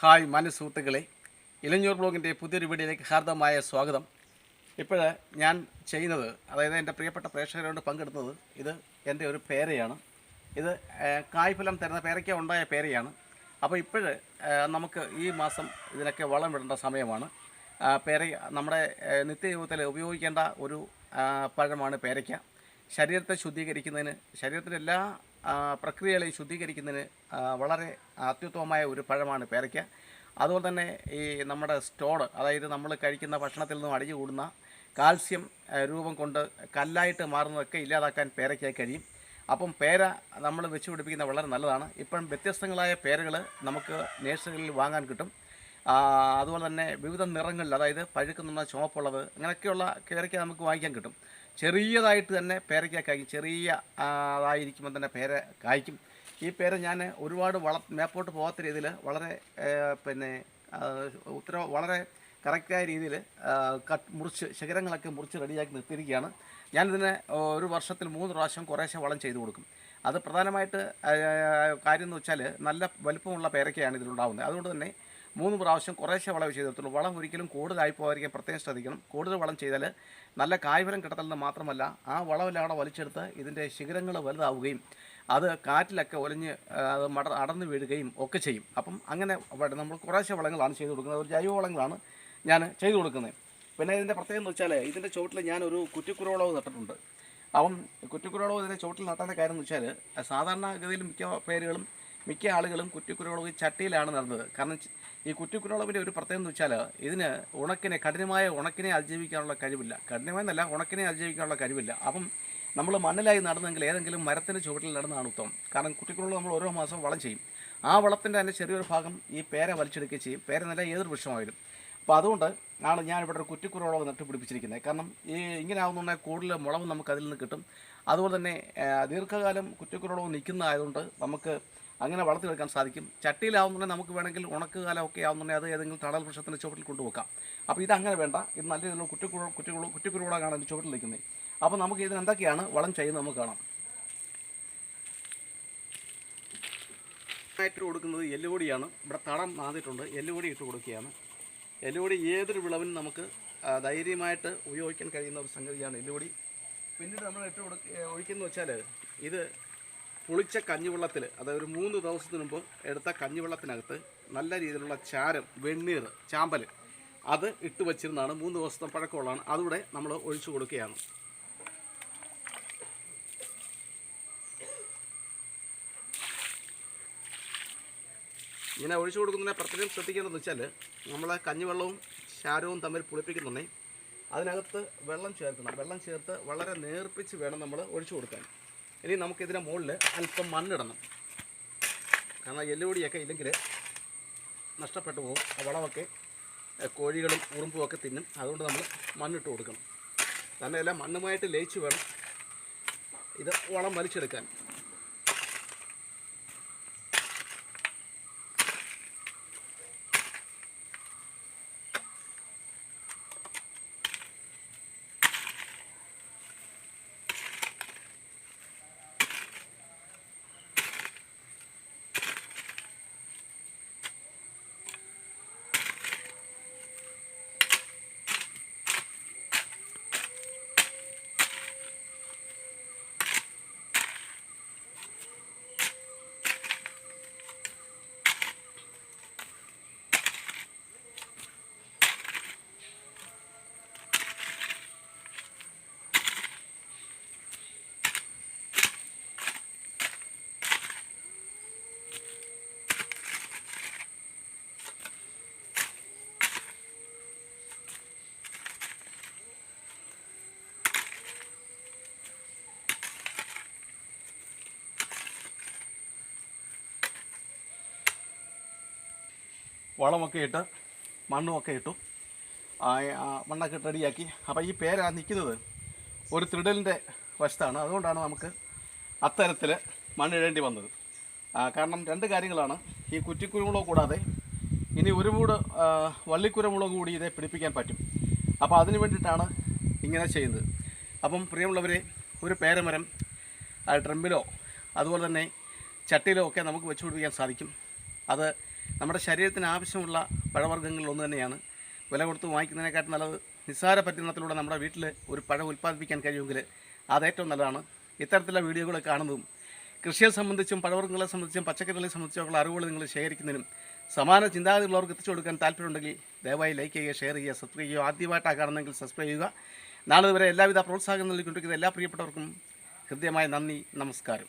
Hi മാന്യ സുഹൃത്തുക്കളെ ഇലഞ്ഞൂർ ബ്ലോഗിന്റെ പുതിയൊരു വീഡിയോയിലേക്ക് ഹാർദമായ സ്വാഗതം. ഇപ്പോൾ ഞാൻ ചെയ്യുന്നത് അതായത് എന്റെ പ്രിയപ്പെട്ട പ്രേക്ഷകരോട് പങ്കെടുത്തത് ഇത് എന്റെ ഒരു പേരയാണ്. ഇത് കായ്ഫലം തരുന്ന പേരയ്ക്ക ഉണ്ടായ പേരയാണ്. അപ്പോൾ ഇപ്പോൾ നമുക്ക് ഈ മാസം ഇതിനൊക്കെ വളം ഇടേണ്ട സമയമാണ്. പേര നമ്മുടെ നിത്യജീവിതത്തിൽ ഉപയോഗിക്കേണ്ട ഒരു പഴമാണ് പേരയ്ക്ക. ശരീരത്തെ ശുദ്ധീകരിക്കുന്നതിന് ശരീരത്തിന്റെ എല്ലാ ആ, പ്രക്രിയകളെയും ശുദ്ധീകരിക്കുന്നതിന് വളരെ അത്യുത്തമമായ ഒരു പഴമാണ് പേരയ്ക്ക. അതുപോലെ തന്നെ ഈ നമ്മുടെ സ്റ്റോഡ് അതായത് നമ്മൾ കഴിക്കുന്ന ഭക്ഷണത്തിൽ നിന്നും അടിഞ്ഞു കൂടുന്ന കാൽസ്യം രൂപം കൊണ്ട് കല്ലായിട്ട് മാറുന്നതൊക്കെ ഇല്ലാതാക്കാൻ പേരയ്ക്കായി കഴിയും. അപ്പം പേര നമ്മൾ വെച്ച് പിടിപ്പിക്കുന്നത് വളരെ നല്ലതാണ്. ഇപ്പം വ്യത്യസ്തങ്ങളായ പേരകൾ നമുക്ക് നേഴ്സറികളിൽ വാങ്ങാൻ കിട്ടും. അതുപോലെ തന്നെ വിവിധ നിറങ്ങളിൽ അതായത് പഴുക്കുന്ന ചുവപ്പുള്ളത് അങ്ങനെയൊക്കെയുള്ള പേരയ്ക്ക നമുക്ക് വാങ്ങിക്കാൻ കിട്ടും. ചെറിയതായിട്ട് തന്നെ പേരയ്ക്ക കായ്ക്കും. ചെറിയ ആ, അതായിരിക്കുമ്പോൾ തന്നെ പേര കായ്ക്കും. ഈ പേര ഞാൻ ഒരുപാട് വള മേപ്പോട്ട് പോകാത്ത രീതിയിൽ വളരെ പിന്നെ ഉത്തര വളരെ കറക്റ്റായ രീതിയിൽ കട്ട് മുറിച്ച് ശിഖരങ്ങളൊക്കെ മുറിച്ച് റെഡിയാക്കി നിർത്തിയിരിക്കുകയാണ്. ഞാനിതിന് ഒരു വർഷത്തിൽ മൂന്ന് പ്രാവശ്യം കുറേശ്ശെ വളം ചെയ്തു കൊടുക്കും. അത് പ്രധാനമായിട്ട് കാര്യം എന്ന് വെച്ചാൽ നല്ല വലുപ്പമുള്ള പേരയ്ക്കയാണ് ഇതിലുണ്ടാകുന്നത് അതുകൊണ്ട് തന്നെ മൂന്ന് പ്രാവശ്യം കുറേശ്ശെ വളവ് ചെയ്ത് കൊടുത്തുള്ളൂ വളം ഒരിക്കലും കൂടുതലായി പോകാതിരിക്കാൻ പ്രത്യേകം ശ്രദ്ധിക്കണം. കൂടുതൽ വളം ചെയ്താൽ നല്ല കായ്ഫലം കിട്ടത്തില്ലെന്ന് മാത്രമല്ല ആ വളമെല്ലാം അവിടെ വലിച്ചെടുത്ത് ഇതിന്റെ ശിഖരങ്ങൾ വലുതാവുകയും അത് കാറ്റിലൊക്കെ ഒലിഞ്ഞ് അത് മട അടർന്നു വീഴുകയും ഒക്കെ ചെയ്യും. അപ്പം അങ്ങനെ നമ്മൾ കുറേശ്ശെ വളങ്ങളാണ് ചെയ്തു കൊടുക്കുന്നത്. ഒരു ജൈവ വളങ്ങളാണ് ഞാൻ ചെയ്തു കൊടുക്കുന്നത്. പിന്നെ ഇതിന്റെ പ്രത്യേകത എന്ന് വെച്ചാൽ ഇതിന്റെ ചുവട്ടിൽ ഞാനൊരു കുറ്റിക്കുരുവളവ് നട്ടിട്ടുണ്ട്. അപ്പം കുറ്റിക്കുരുവളവ് ഇതിന്റെ ചുവട്ടിൽ നട്ടേണ്ട കാര്യം എന്ന് വെച്ചാൽ സാധാരണഗതിയിൽ മിക്ക പേരുകളും മിക്ക ആളുകളും കുറ്റിക്കുരുവളവ് ചട്ടിയിലാണ് നടന്നത്. കാരണം ഈ കുറ്റിക്കുരുളവിന്റെ ഒരു പ്രത്യേകത എന്ന് വെച്ചാൽ ഇതിന് ഉണക്കിനെ കഠിനമായ ഉണക്കിനെ അതിജീവിക്കാനുള്ള കഴിവില്ല. കഠിനമായെന്നല്ല ഉണക്കിനെ അതിജീവിക്കാനുള്ള കഴിവില്ല. അപ്പം നമ്മൾ മണ്ണിലായി നടന്നെങ്കിൽ ഏതെങ്കിലും മരത്തിന്റെ ചുവട്ടിൽ നടന്നതാണ് ഉത്തമം. കാരണം കുറ്റിക്കുരുളവ് നമ്മൾ ഓരോ മാസം വളം ചെയ്യും. ആ വളത്തിന്റെ തന്നെ ചെറിയൊരു ഭാഗം ഈ പേര വലിച്ചെടുക്കുകയും ചെയ്യും. പേര നല്ല ഏതൊരു വൃക്ഷമായാലും. അപ്പോൾ അതുകൊണ്ട് ആണ് ഞാൻ ഒരു കുറ്റിക്കുരുളവ് നട്ട് പിടിപ്പിച്ചിരിക്കുന്നത്. കാരണം ഈ ഇങ്ങനെ ആകുന്നുണ്ടെങ്കിൽ കൂടുതൽ മുളവ് നമുക്ക് അതിൽ നിന്ന് കിട്ടും. അതുപോലെ തന്നെ ദീർഘകാലം കുറ്റിക്കുരുളവ് നിൽക്കുന്നതായതുകൊണ്ട് നമുക്ക് അങ്ങനെ വളർത്തിയെടുക്കാൻ സാധിക്കും. ചട്ടിയിലാവുന്നുണ്ടെങ്കിൽ നമുക്ക് വേണമെങ്കിൽ ഉണക്കുകാലമൊക്കെ ആവുന്നുണ്ടെങ്കിൽ അത് ഏതെങ്കിലും തണൽ വൃക്ഷത്തിന്റെ ചുവട്ടിൽ കൊണ്ടുവെക്കാം. അപ്പോൾ ഇതങ്ങനെ വേണ്ട. ഇത് നല്ല രീതിയിലുള്ള കുറ്റിക്കുഴ കുറ്റിക്കുഴ കുറ്റിക്കുരുളാണ് അതിന്റെ ചുവട്ടിൽ നിൽക്കുന്നത്. അപ്പോൾ നമുക്ക് ഇതിന് എന്തൊക്കെയാണ് വളം ചെയ്യുന്നത് നമുക്ക് കാണാം. ആയിട്ട് കൊടുക്കുന്നത് എല്ലുപൊടിയാണ്. ഇവിടെ തടം നാന്നിട്ടുണ്ട് എല്ലുപൊടി ഇട്ട് കൊടുക്കുകയാണ്. എല്ലുപൊടി ഏതൊരു വിളവിനും നമുക്ക് ധൈര്യമായിട്ട് ഉപയോഗിക്കാൻ കഴിയുന്ന ഒരു സംഗതിയാണ് എല്ലുപൊടി. പിന്നീട് നമ്മൾ ഇട്ട് കൊടുക്ക ഒഴിക്കുന്നത് വെച്ചാൽ ഇത് പുളിച്ച കഞ്ഞിവെള്ളത്തിൽ അതായത് ഒരു മൂന്ന് ദിവസത്തിന് മുമ്പ് എടുത്ത കഞ്ഞിവെള്ളത്തിനകത്ത് നല്ല രീതിയിലുള്ള ചാരം വെണ്ണീർ ചാമ്പൽ അത് ഇട്ട് വച്ചിരുന്നതാണ്. മൂന്ന് ദിവസത്തെ പഴക്കമുള്ളതാണ്. അതുകൂടെ നമ്മൾ ഒഴിച്ചു കൊടുക്കുകയാണ്. ഇങ്ങനെ ഒഴിച്ചു കൊടുക്കുന്നതിനെ പ്രത്യേകം ശ്രദ്ധിക്കേണ്ടതെന്ന് വെച്ചാൽ നമ്മൾ കഞ്ഞിവെള്ളവും ചാരവും തമ്മിൽ പുളിപ്പിക്കുന്നുണ്ടെങ്കിൽ അതിനകത്ത് വെള്ളം ചേർക്കണം. വെള്ളം ചേർത്ത് വളരെ നേർപ്പിച്ച് വേണം നമ്മൾ ഒഴിച്ചു കൊടുക്കാൻ. ഇനി നമുക്കിതിന്റെ മുകളിൽ അല്പം മണ്ണിടണം. കാരണം എല്ലുപൊടിയൊക്കെ ഇല്ലെങ്കിൽ നഷ്ടപ്പെട്ടു പോകും. വളമൊക്കെ കോഴികളും ഉറുമ്പും ഒക്കെ തിന്നും. അതുകൊണ്ട് നമ്മൾ മണ്ണിട്ട് കൊടുക്കണം. തന്നെയല്ല മണ്ണുമായിട്ട് ലയിച്ച് വേണം ഇത് വളം വലിച്ചെടുക്കാൻ. വളമൊക്കെ ഇട്ട് മണ്ണുമൊക്കെ ഇട്ടു. മണ്ണൊക്കെ ഇട്ട് റെഡിയാക്കി. അപ്പോൾ ഈ പേര നിൽക്കുന്നത് ഒരു ത്രിടലിന്റെ വശത്താണ്. അതുകൊണ്ടാണ് നമുക്ക് അത്തരത്തിൽ മണ്ണിടേണ്ടി വന്നത്. കാരണം രണ്ട് കാര്യങ്ങളാണ്. ഈ കുറ്റിക്കുരുമുളക് കൂടാതെ ഇനി ഒരു ആ, വള്ളിക്കുരുമുളക് കൂടി ഇതേ പിടിപ്പിക്കാൻ പറ്റും. അപ്പോൾ അതിന് വേണ്ടിയിട്ടാണ് ഇങ്ങനെ ചെയ്യുന്നത്. അപ്പം പ്രിയമുള്ളവരെ ഒരു പേരമരം ട്രംബിലോ അതുപോലെ തന്നെ ചട്ടിയിലോ ഒക്കെ നമുക്ക് വെച്ചുപിടിപ്പിക്കാൻ സാധിക്കും. അത് നമ്മുടെ ശരീരത്തിന് ആവശ്യമുള്ള പഴവർഗങ്ങളിൽ ഒന്ന് തന്നെയാണ്. വില കൊടുത്ത് വാങ്ങിക്കുന്നതിനെക്കാട്ടും നല്ലത് നിസ്സാര പരിചരണത്തിലൂടെ നമ്മുടെ വീട്ടിൽ ഒരു പഴം ഉൽപ്പാദിപ്പിക്കാൻ കഴിയുമെങ്കിൽ അത് ഏറ്റവും നല്ലതാണ്. ഇത്തരത്തിലുള്ള വീഡിയോകൾ കാണുന്നതും കൃഷിയെ സംബന്ധിച്ചും പഴവർഗങ്ങളെ സംബന്ധിച്ചും പച്ചക്കറികളെ സംബന്ധിച്ചുള്ള അറിവുകൾ നിങ്ങൾ ശേഖരിക്കുന്നതിനും സമാന ചിന്താഗതിയുള്ളവർക്ക് എത്തിച്ചു കൊടുക്കാൻ താല്പര്യമുണ്ടെങ്കിൽ ദയവായി ലൈക്ക് ചെയ്യുക ഷെയർ ചെയ്യുക സബ്സ്ക്രൈബ് ചെയ്യുക. ആദ്യമായിട്ടാണ് കാണുന്നെങ്കിൽ സബ്സ്ക്രൈബ് ചെയ്യുക. നാളെ വരെ എല്ലാവിധ പ്രോത്സാഹനം നൽകിക്കൊണ്ടിരിക്കുന്ന എല്ലാ പ്രിയപ്പെട്ടവർക്കും ഹൃദ്യമായ നന്ദി നമസ്കാരം.